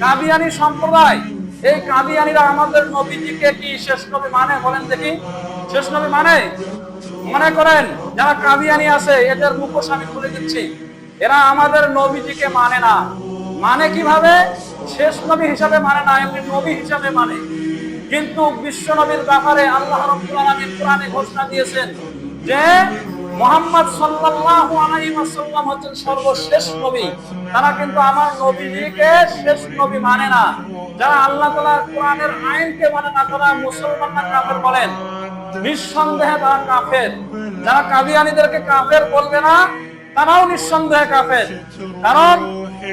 কাদিয়ানি সম্প্রদায়। এই কাদিয়ানিরা আমাদের নবীজিকে কি শেষ নবী মানে? বলেন দেখি। শেষ নবী মানে? মনে করেন, যারা কাদিয়ানি আছে, এদের মুখোশ আমি খুলে দিচ্ছি। এরা আমাদের নবীজিকে মানে না। মানে কীভাবে? শেষ নবী হিসাবে মানে না, এমনি নবী হিসাবে মানে। কিন্তু বিশ্ব নবীর ব্যাপারে আল্লাহ রাব্বুল আলামিন কোরআনে ঘোষণা দিয়েছেন যে মোহাম্মদ সাল্লাল্লাহু আলাইহি ওয়াসাল্লাম হচ্ছেন সর্বশেষ নবী। তারা কিন্তু আমার নবীজিকে শেষ নবী মানে না। যারা আল্লাহ তাআলার কোরআনের আইনকে মানে না, তারা মুসলমান না কাফের বলেন। নিঃসন্দেহে তারা কাফের। যারা কাদিয়ানীদেরকে কাফের বলবে না, তারাও নিঃসন্দেহে কাফের। কারণ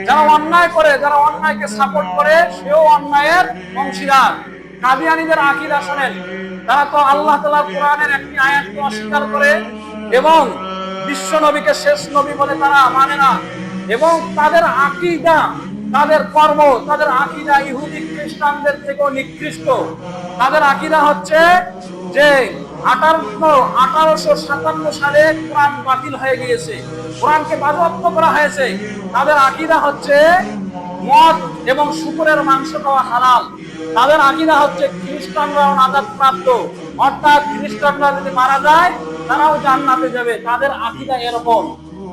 যারা অন্যায় করে, যারা অন্যায়কে সাপোর্ট করে, সেও অন্যায়ের অংশীদার। কাদিয়ানীদের আকিদা শোনেন। তারা তো আল্লাহ তাআলা কোরআনের একটি আয়াতকে অস্বীকার করে এবং বিশ্ব নবীকে শেষ নবী বলে তারা মানে না। এবং তাদের আকিদা, তাদের কর্ম, তাদের আকিদা ইহুদি খ্রিস্টানদের থেকেও নিকৃষ্ট। তাদের আকিদা হচ্ছে যে আঠারো আঠারোশো সাতান্ন সালে কোরআন বাতিল হয়ে গিয়েছে। কোরআনকে বাজেয়াপ্ত করা হয়েছে। তাদের আকিদা হচ্ছে মদ এবং শুকুরের মাংস খাওয়া হালাল তাদের আকিদা হচ্ছে খ্রিস্টানরাও নাজাত প্রাপ্ত অর্থাৎ খ্রিস্টানরা যদি মারা যায়, তারাও জান্নাতে যাবে। তাদের আকিদা এরকম।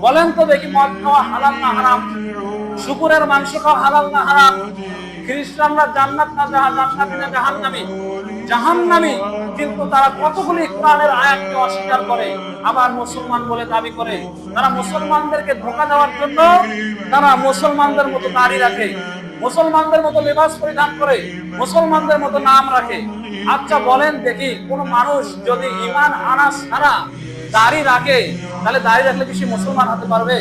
বলেন তো দেখি মদ খাওয়া হালাল না হারাম? শুকুরের মাংস খাওয়া হালাল না হারাম? খ্রিস্টানরা জান্নাত না জাহা জান্নাতি না জাহান্নামী। জাহান্নামী, কিন্তু তারা কতগুলি কোরআনের আয়াতকে অস্বীকার করে, আবার মুসলমান বলে দাবি করে। তারা মুসলমানদেরকে ধোকা দেওয়ার জন্য তারা মুসলমানদের মতো দাড়ি রাখে, মুসলমানদের মতো লেবাস পরিধান করে, মুসলমানদের মতো নাম রাখে। আচ্ছা বলেন দেখি, কোন মানুষ যদি ইমান আনা ছাড়া দাড়ি রাখে, তাহলে দাড়ি রাখলে কি সে মুসলমান হতে পারবে?